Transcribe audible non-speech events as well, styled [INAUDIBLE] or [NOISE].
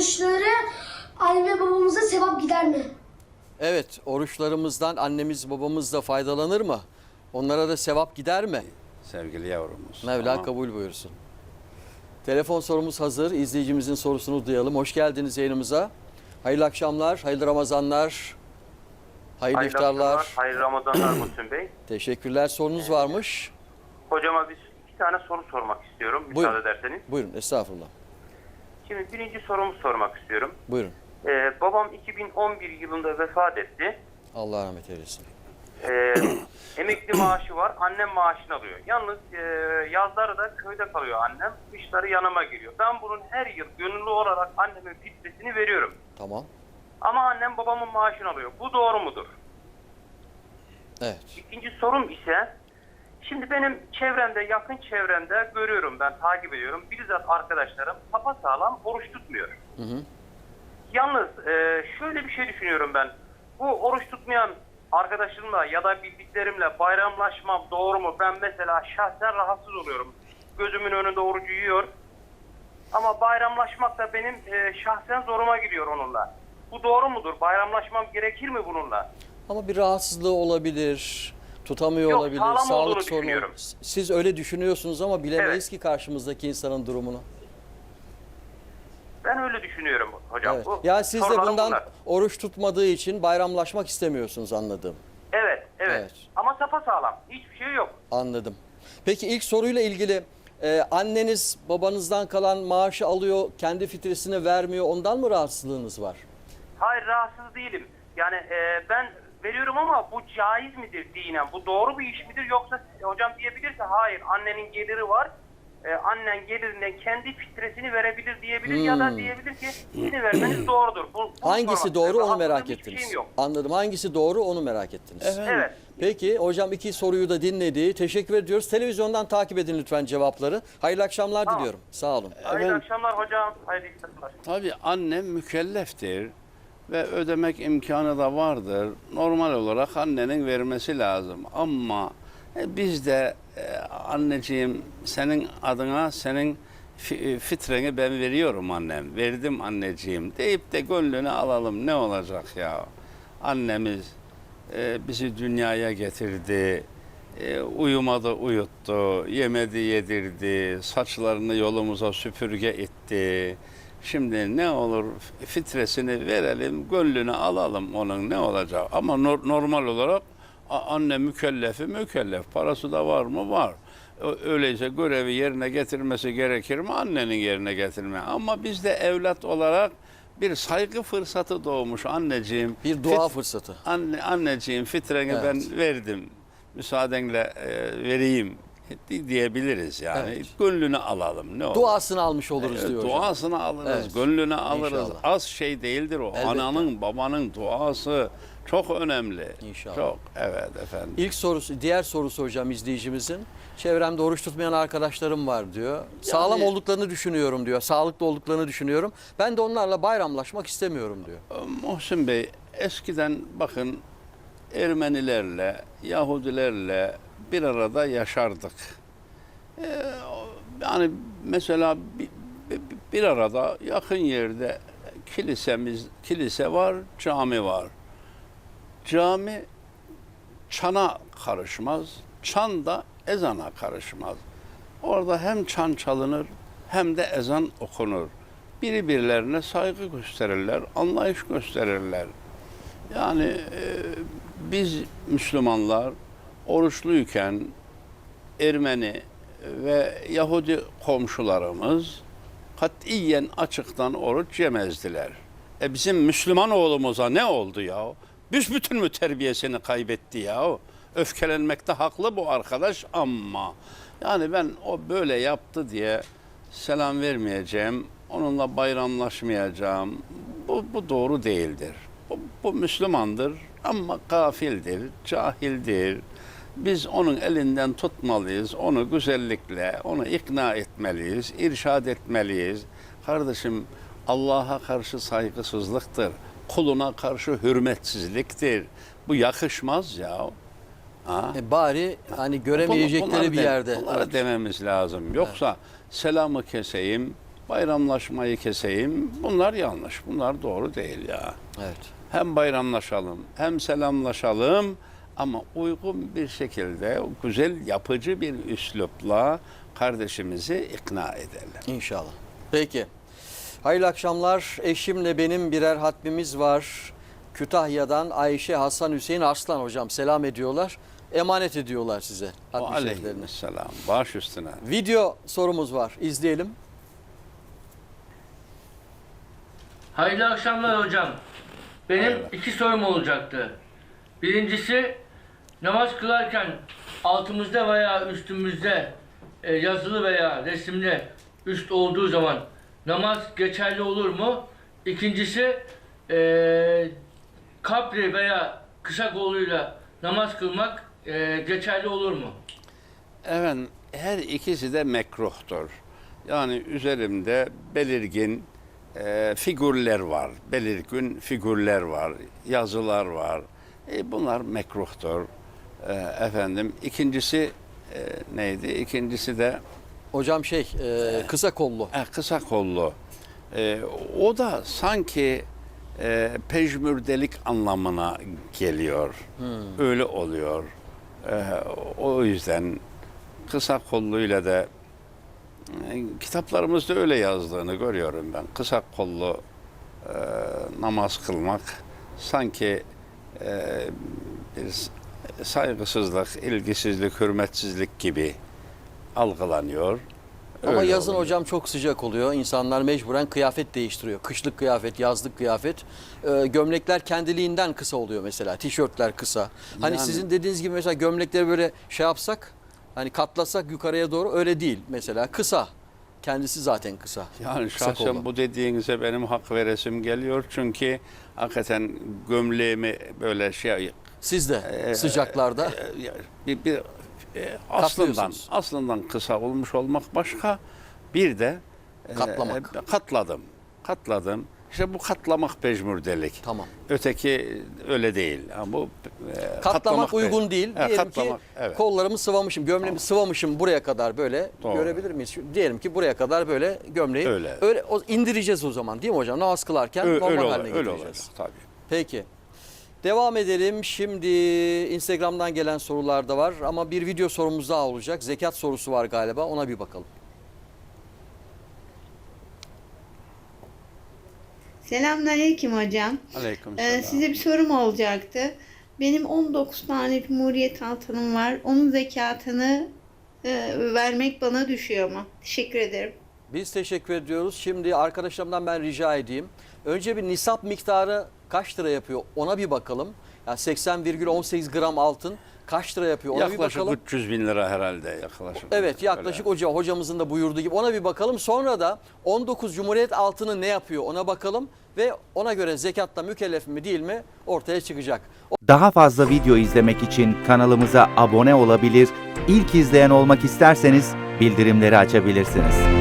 oruçları anne babamıza sevap gider mi? Evet, oruçlarımızdan annemiz babamız da faydalanır mı? Onlara da sevap gider mi? Sevgili yavrumuz. Mevla Tamam. kabul buyursun. Telefon sorumuz hazır. İzleyicimizin sorusunu duyalım. Hoş geldiniz yayınımıza. Hayırlı akşamlar, hayırlı Ramazanlar, hayırlı, Hayırlı iftarlar. akşamlar, hayırlı Ramazanlar Muhsin Bey. [CLEARS THROAT] Teşekkürler. Sorunuz varmış. Hocama biz iki tane soru sormak istiyorum müsaade Buyurun. ederseniz. Buyurun, estağfurullah. Şimdi birinci sorumu sormak istiyorum. Buyurun. Ee, babam 2011 yılında vefat etti. Allah rahmet eylesin. Ee, [CLEARS THROAT] emekli maaşı var, annem maaşını alıyor. Yalnız e, yazları da köyde kalıyor annem, kışları yanıma geliyor. Ben bunun her yıl gönüllü olarak annemin fitresini veriyorum. Tamam. Ama annem babamın maaşını alıyor. Bu doğru mudur? Evet. İkinci sorum ise şimdi benim çevremde yakın çevremde görüyorum ben takip ediyorum. Bizzat arkadaşlarım sağlam oruç tutmuyor. Hı hı. Yalnız e, şöyle bir şey düşünüyorum ben. Bu oruç tutmayan arkadaşımla ya da bildiklerimle bayramlaşmam doğru mu? Ben mesela şahsen rahatsız oluyorum. Gözümün önünde orucu yiyor. Ama bayramlaşmak da benim e, şahsen zoruma gidiyor onunla. Bu doğru mudur? Bayramlaşmam gerekir mi bununla? Ama bir rahatsızlığı olabilir. Tutamıyor Yok, olabilir. sağlam olduğunu Sağlık sorunu. düşünüyorum. Siz öyle düşünüyorsunuz ama bilemeyiz Evet. ki karşımızdaki insanın durumunu. Ben öyle düşünüyorum hocam. Evet. Bu Ya siz de sorularım bundan bunlar. oruç tutmadığı için bayramlaşmak istemiyorsunuz anladım. Evet, evet, Evet. Ama sapa sağlam. Hiçbir şey yok. Anladım. Peki ilk soruyla ilgili e, anneniz babanızdan kalan maaşı alıyor, kendi fitresini vermiyor. Ondan mı rahatsızlığınız var? Hayır rahatsız değilim. Yani e, ben veriyorum ama bu caiz midir dinen? Bu doğru bir iş midir? Yoksa hocam diyebilir ki hayır annenin geliri var. E, annen gelirinden kendi fitresini verebilir diyebilir ya da diyebilir ki sizin vermeniz [CLEARS THROAT] doğrudur. Bu, Hmm. Hangisi sormak doğru onu merak ettiniz. Anladım. Hangisi doğru onu merak ettiniz. Evet. Peki hocam iki soruyu da dinledi. Teşekkür ediyoruz. Televizyondan takip edin lütfen cevapları. Hayırlı akşamlar Tamam. diliyorum. Sağ olun. Hayırlı Evet. akşamlar hocam. Hayırlı iftarlar. Tabii annem mükelleftir ve ödemek imkanı da vardır. Normal olarak annenin vermesi lazım. Ama e, biz de e, anneciğim senin adına senin e, fitreni ben veriyorum annem. Verdim anneciğim deyip de gönlünü alalım ne olacak ya. Annemiz bizi dünyaya getirdi. Uyumadı uyuttu, yemedi yedirdi, saçlarını yolumuza süpürge etti. Şimdi ne olur fitresini verelim, gönlünü alalım onun ne olacak. Ama nor- normal olarak anne mükellefi mükellef. Parası da var mı? Var. Öyleyse görevi yerine getirmesi gerekir mi? Annenin yerine getirme. Ama biz de evlat olarak bir saygı fırsatı doğmuş anneciğim. Bir dua Fit- fırsatı. Anne, anneciğim fitreni Evet. ben verdim. Müsaadenle e, vereyim diyebiliriz yani. Evet. Gönlünü alalım. Ne olur. Duasını almış oluruz Evet, diyor hocam. duasını alırız, Evet. gönlünü alırız. İnşallah. Az şey değildir o. Elbette. Ananın, babanın duası çok önemli. İnşallah. Çok. Evet efendim. İlk sorusu, diğer sorusu hocam izleyicimizin. Çevremde oruç tutmayan arkadaşlarım var diyor. Sağlam olduklarını düşünüyorum diyor. Sağlıklı olduklarını düşünüyorum. Ben de onlarla bayramlaşmak istemiyorum diyor. Muhsin Bey, eskiden bakın Ermenilerle, Yahudilerle bir arada yaşardık. Ee, yani mesela bir, bir- bir arada yakın yerde kilisemiz, kilise var, cami var. Cami çana karışmaz, çan da ezana karışmaz. Orada hem çan çalınır hem de ezan okunur. Birbirlerine saygı gösterirler, anlayış gösterirler. Yani e, biz Müslümanlar oruçluyken Ermeni ve Yahudi komşularımız katiyen açıktan oruç yemezdiler. E bizim Müslüman oğlumuza ne oldu ya? Büsbütün mü terbiyesini kaybetti ya? Öfkelenmekte haklı bu arkadaş ama yani ben o böyle yaptı diye selam vermeyeceğim, onunla bayramlaşmayacağım. Bu, bu doğru değildir. Bu, bu Müslümandır ama gafildir, cahildir. Biz onun elinden tutmalıyız, onu güzellikle, onu ikna etmeliyiz, irşad etmeliyiz. Kardeşim Allah'a karşı saygısızlıktır, kuluna karşı hürmetsizliktir. Bu yakışmaz ya. Ha? E bari hani göremeyecekleri Bunları bir de- yerde. Bunları Evet. dememiz lazım. Yoksa selamı keseyim, bayramlaşmayı keseyim. Bunlar yanlış. Bunlar doğru değil ya. Evet. Hem bayramlaşalım, hem selamlaşalım ama uygun bir şekilde güzel yapıcı bir üslupla kardeşimizi ikna edelim. İnşallah. Peki. Hayırlı akşamlar. Eşimle benim birer hatmimiz var. Kütahya'dan Ayşe Hasan Hüseyin Arslan hocam selam ediyorlar. Emanet ediyorlar size. Aleykümselam. Baş üstüne. Video sorumuz var. İzleyelim. Hayırlı akşamlar hocam. Benim Hayırlı. iki sorum olacaktı. Birincisi namaz kılarken altımızda veya üstümüzde e, yazılı veya resimli üst olduğu zaman namaz geçerli olur mu? İkincisi e, kapri veya kısa koluyla namaz kılmak e, geçerli olur mu? Evet, her ikisi de mekruhtur. Yani üzerimde belirgin e, figürler var, belirgin figürler var, yazılar var. E, bunlar mekruhtur. E, efendim, ikincisi e, neydi? İkincisi de Hocam şey e, kısa kollu. e, kısa kollu. E, o da sanki e, pejmürdelik anlamına geliyor. Öyle oluyor. E, o yüzden kısa kolluyla da e, kitaplarımızda öyle yazdığını görüyorum ben. Kısa kollu e, namaz kılmak sanki e, bir saygısızlık, ilgisizlik, hürmetsizlik gibi algılanıyor. Ama Öyle yazın oluyor. hocam çok sıcak oluyor. İnsanlar mecburen kıyafet değiştiriyor. Kışlık kıyafet, yazlık kıyafet. Ee, gömlekler kendiliğinden kısa oluyor mesela. Tişörtler kısa. Hani Yani- sizin dediğiniz gibi mesela gömlekleri böyle şey yapsak, hani katlasak yukarıya doğru öyle değil mesela. Kısa. Kendisi zaten kısa. Yani Kısa şahsen bu dediğinize benim hak veresim geliyor. Çünkü hakikaten gömleğimi böyle şey Siz de e, sıcaklarda e, bir, bir e, aslından aslından kısa olmuş olmak başka. Bir de e, Katlamak. e, katladım. Katladım. İşte bu katlamak pejmürdelik. tamam. Öteki öyle değil. Yani bu e, Katlamak, uygun pej- değil. E, Diyelim katlamak, ki evet. kollarımı sıvamışım, gömleğimi sıvamışım buraya kadar böyle. Doğru. Görebilir miyiz? Şu- diyelim ki buraya kadar böyle gömleği. Öyle. Öyle o, indireceğiz o zaman değil mi hocam? Namaz kılarken Ö- normal öyle, haline olur, öyle getireceğiz. olacak tabii. Peki. Devam edelim. Şimdi Instagram'dan gelen sorular da var ama bir video sorumuz daha olacak. Zekat sorusu var galiba. Ona bir bakalım. Selamünaleyküm hocam. Aleykümselam. Ee, size bir sorum olacaktı. Benim 19 tane Cumhuriyet altınım var. Onun zekatını e, vermek bana düşüyor mu? Teşekkür ederim. Biz teşekkür ediyoruz. Şimdi arkadaşlarımdan ben rica edeyim. Önce bir nisap miktarı kaç lira yapıyor ona bir bakalım. Yani 80,18 gram altın kaç lira yapıyor ona bir Yaklaşık bakalım. 300 bin lira herhalde yaklaşık. Evet yaklaşık Öyle. hoca hocamızın da buyurduğu gibi ona bir bakalım. Sonra da 19 Cumhuriyet altını ne yapıyor ona bakalım ve ona göre zekatta mükellef mi değil mi ortaya çıkacak. Daha fazla video izlemek için kanalımıza abone olabilir, ilk izleyen olmak isterseniz bildirimleri açabilirsiniz.